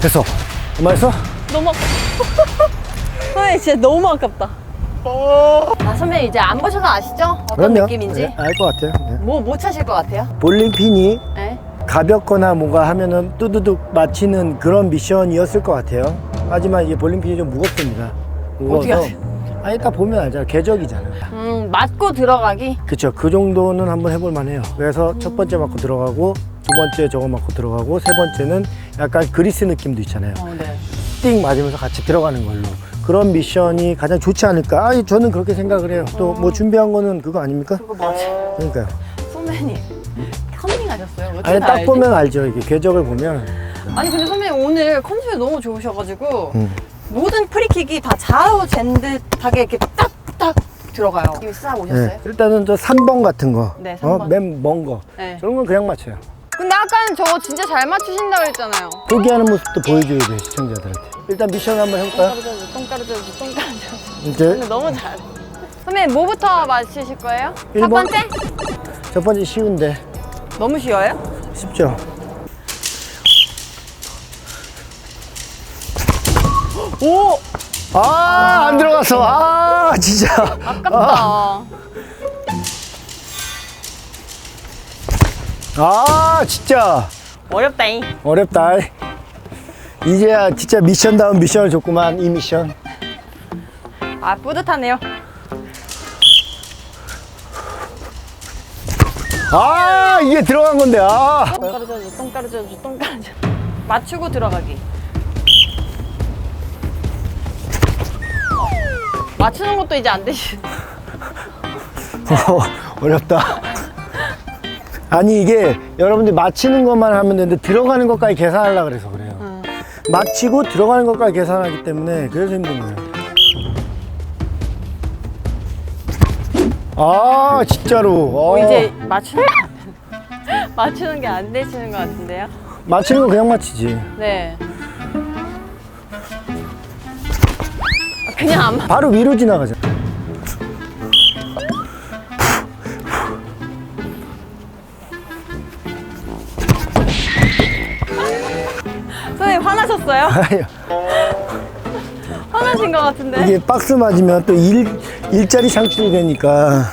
됐어. 얼마 했어? 너무 아깝다. 선배님 진짜 너무 아깝다. 아 선배님 이제 안 보셔서 아시죠? 어떤 느낌인지? 네, 알것 같아요. 네. 뭐 못 찾을 것 같아요? 볼링핀이 네. 가볍거나 뭔가 하면은 뚜두둑 맞히는 그런 미션이었을 것 같아요. 하지만 이게 볼링핀이 좀 무겁습니다. 어떻게 무거워서 아니 딱 보면 알잖아. 궤적이잖아. 음 맞고 들어가기. 그쵸. 그 정도는 한번 해볼 만해요. 그래서 첫 번째 맞고 들어가고 두 번째 저거 맞고 들어가고 세 번째는 약간 그리스 느낌도 있잖아요. 어 네. 띵 맞으면서 같이 들어가는 걸로 그런 미션이 가장 좋지 않을까? 아, 저는 그렇게 생각을 해요. 또 뭐 준비한 거는 그거 아닙니까? 그거 뭐지? 그러니까요. 선배님 컨닝하셨어요? 어떻게 아니 다 딱 알지? 보면 알죠. 이게 궤적을 보면 아니 근데 선배님 오늘 컨디션이 너무 좋으셔가지고 음. 모든 프리킥이 다 좌우 잰 듯하게 이렇게 딱딱 들어가요. 이미 싹 오셨어요? 네. 일단은 저 3번 같은 거, 네, 어, 3번. 맨먼 거, 네. 저런 건 그냥 맞춰요. 근데 아까는 저거 진짜 잘 맞추신다고 그랬잖아요. 포기하는 모습도 보여줘야 돼요 시청자들한테. 일단 미션 한번 해볼까요? 똥가루저주, 똥가루저주, 똥가루저주. 이제 근데 너무 잘. 선배님 뭐부터 맞추실 거예요? 첫 일본. 번째? 첫 번째 쉬운데 너무 쉬워요? 쉽죠. 오! 아, 안 들어갔어. 아, 진짜. 아깝다. 아, 진짜. 어렵다잉. 어렵다. 이제야 진짜 미션 다운 미션을 줬구만, 이 미션. 아 뿌듯하네요. 아, 이게 들어간 건데, 아. 똥가루저주, 똥가루저주, 똥가루저주. 맞추고 들어가기. 맞추는 것도 이제 안 되시. 어, 어렵다. 아니, 이게 여러분들 맞히는 것만 하면 되는데 들어가는 것까지 계산하려고 그래서 그래요. 맞히고 들어가는 것까지 계산하기 때문에 그래서 힘든 거예요. 아, 진짜로. 어, 어, 이제 맞추는 게안 되- 맞추는 게 안 되시는 것 같은데요? 맞히는 거 그냥 맞히지. 네. 그냥 안 맞. 바로 위로 지나가잖아. 선생님 화나셨어요? 아유, 화나신 것 같은데? 이게 박스 맞으면 또 일, 일자리 창출이 되니까.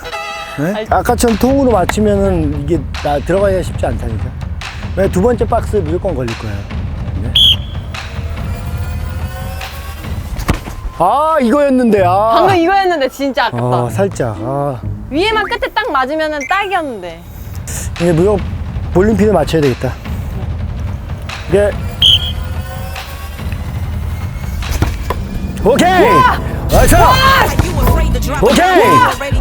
네? 아까처럼 통으로 맞추면은 이게 나 들어가기가 쉽지 않다니까. 왜 두 번째 박스 무조건 걸릴 거예요. 아, 이거였는데, 아. 방금 이거였는데 진짜 아깝다. 아, 살짝. 아. 위에만 끝에 딱 맞으면 딱이었는데. 이제 무조건 볼링핀을 맞춰야 되겠다. 이게. 오케이! 나이스! 오케이!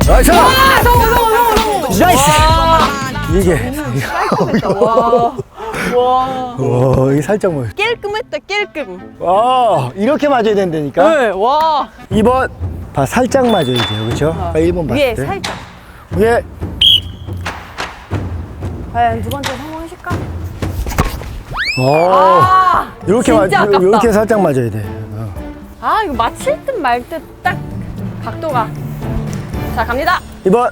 나이스! 아, 너무 너무 너무 너무. 나이스! 이게. 와. 와. 와, 이게 살짝 뭐. 깰끔했다 깰끔. 아, 이렇게 맞아야 된다니까? 네. 와. 2번. 봐, 살짝 맞아야 돼요. 그렇죠? 아, 1번 봤을 위에 때. 살짝. 위에. 과연 두 번째 성공하실까? 어. 아. 이렇게 맞, 진짜 아깝다. 이렇게 살짝 맞아야 돼. 어. 아 이거 맞힐 듯 말 듯 딱 각도가. 자 갑니다. 2번.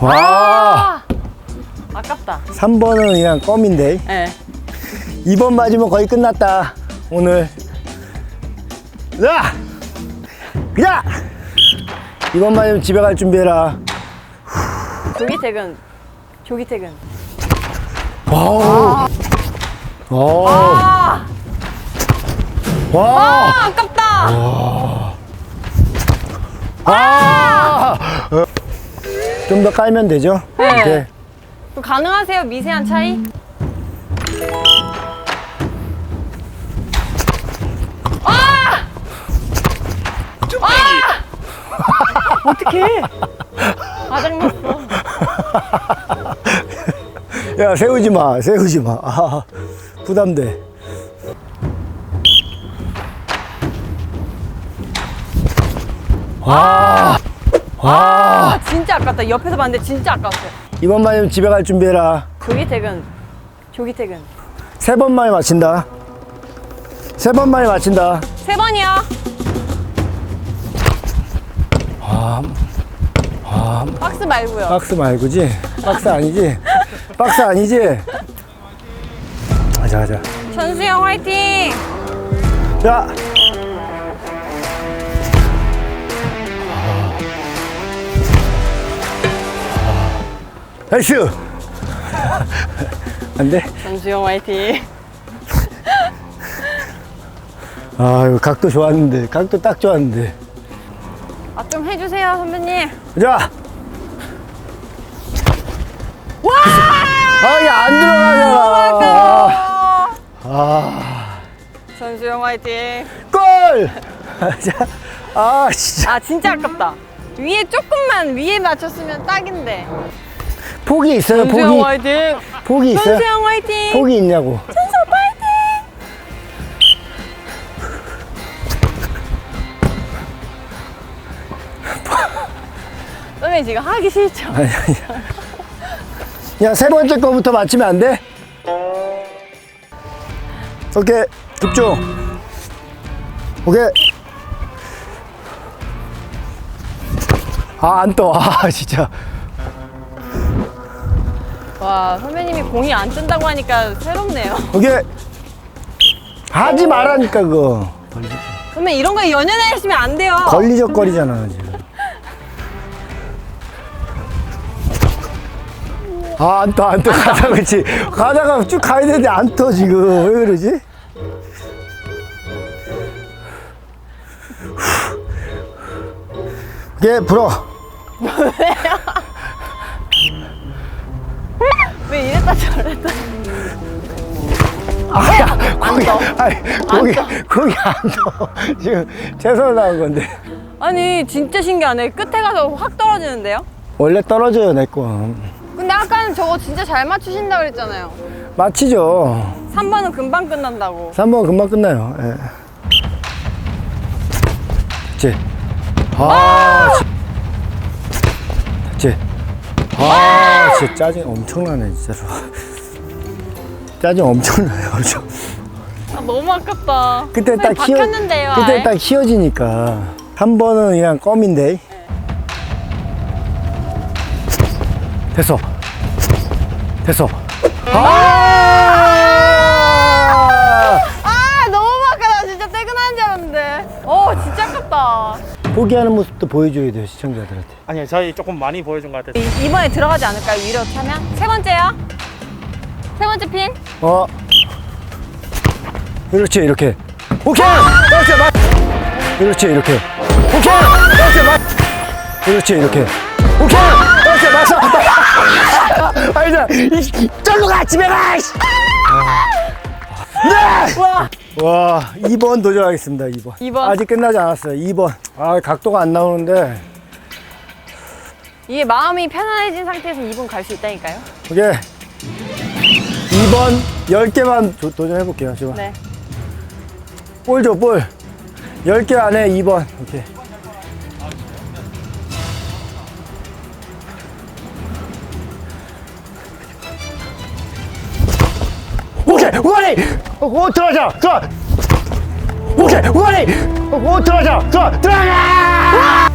와. 아. 아깝다. 3번은 그냥 껌인데. 예. 2번 맞으면 거의 끝났다. 오늘. 자! 그자! 2번 맞으면 집에 갈 준비해라. 조기 퇴근. 조기 퇴근. 와우. 와. 아. 와. 아 아깝다. 아. 좀 더 깔면 되죠? 네. 이렇게. 또 가능하세요 미세한 차이? 아! 아! 어떡해. 아장났어. 야, 세우지 마. 세우지 마. 아, 부담돼. 와. 아, 진짜 아깝다. 옆에서 봤는데 진짜 아깝어. 이번 만이면 집에 갈 준비해라. 조기 퇴근. 조기 퇴근. 세 번 만에 마친다. 세 번 만에 마친다. 세 번이야. 아, 아. 박스 말고요. 박스 말고지? 박스 아니지? 박스 아니지? 가자 가자. 전수형 화이팅. 야 나이스! 안 돼? 전수영 화이팅! 아, 이거 각도 좋았는데. 각도 딱 좋았는데. 아, 좀 해주세요, 선배님. 자! 와! 아, 이게 안 들어가잖아. 아, 전수영 화이팅! 골! 자, 아, 진짜. 아, 진짜 아깝다. 위에 조금만 위에 맞췄으면 딱인데. 폭이 있어요, 전수영 폭이. 화이팅! 폭이 있어요? 전수영 화이팅! 폭이 있냐고. 전수 화이팅! 선배님 지금 하기 싫죠? 아니, 아니. 야, 세 번째 거부터 맞추면 안 돼? 오케이, 집중. 오케이. 아, 안 떠. 아, 진짜. 와 선배님이 공이 안 뜬다고 하니까 새롭네요. 오케이. 하지 말라니까, 그거. 선배 이런 거 연연해 하시면 안 돼요. 걸리적거리잖아, 지금. 아, 안 떠, 안 떠. 가다가, 그렇지. 가다가 쭉 가야 되는데 안 떠, 지금. 왜 그러지? 오케이, 불어. 왜 이랬다 저랬다. 아, 야, 거기, 아니, 거기, 거기 안 떠. 지금 최선을 다한 건데. 아니 진짜 신기하네. 끝에 가서 확 떨어지는데요? 원래 떨어져요, 내 거. 근데 아까는 저거 진짜 잘 맞추신다 그랬잖아요. 마치죠. 3번은 금방 끝난다고. 3번 금방 끝나요. 예. 됐지. 아, 지- 됐지. 아, 진짜 짜증 엄청나네, 진짜로. 짜증 엄청나요, 그죠? 아, 너무 아깝다. 그때 딱 키워, 바뀌었는데요. 그때 아예? 딱 키워지니까. 한 번은 그냥 껌인데. 됐어. 됐어. 아! 아 포기하는 모습도 보여줘야 돼요, 시청자들한테. 아니요 저희 조금 많이 보여준 것 같아요 이, 이번에 들어가지 않을까요? 위로 차면? 세 번째요. 세 번째 핀. 어. 그렇지, 이렇게. 오케이! 그렇지, 맞. 그렇지, 이렇게. 오케이! 그렇지, 맞. 그렇지, 이렇게. 오케이! 그렇지, 맞어. 아니, 자, 이, 절로 가! 집에 가! 이씨! 네! 와. 와, 2번 도전하겠습니다, 2번. 2번. 아직 끝나지 않았어요, 2번. 아, 각도가 안 나오는데. 이게 마음이 편안해진 상태에서 2분 갈수 있다니까요. 오케이. 2번 10개만 도, 도전해 볼게요, 지금. 네. 볼 줘, 볼. 10개 안에 2번. 오케이. 우아리! 오, 오, 들어가자! 들어! 오케이, 우아리! 오, 오, 들어가자! 들어! 들어가!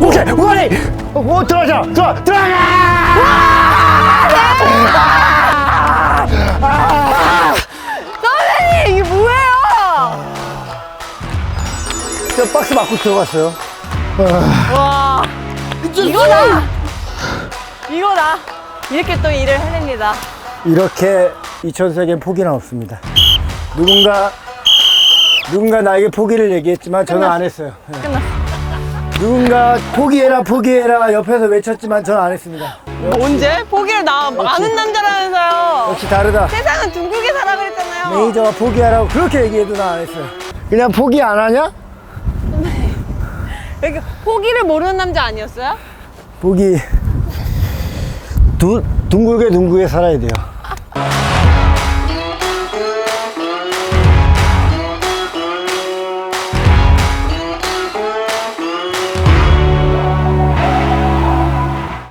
오케이, 우아리! 오, 오, 들어가자! 들어! 들어가! 선배님 이게 뭐예요? 저 박스 맞고 들어갔어요. 와 이거다. 이거다. 이렇게 또 일을 해냅니다. 이렇게 이 천세계엔 포기는 없습니다. 누군가 누군가 나에게 포기를 얘기했지만 저는 안 했어요. 예. 누군가 포기해라 포기해라 옆에서 외쳤지만 저는 안 했습니다. 언제? 포기를 나 많은 남자라면서요. 역시 다르다. 세상은 둥글게 살아 그랬잖아요. 매니저가 포기하라고 그렇게 얘기해도 나 안 했어요. 그냥 포기 안 하냐? 이렇게 포기를 모르는 남자 아니었어요? 포기 두, 둥글게 둥글게 살아야 돼요.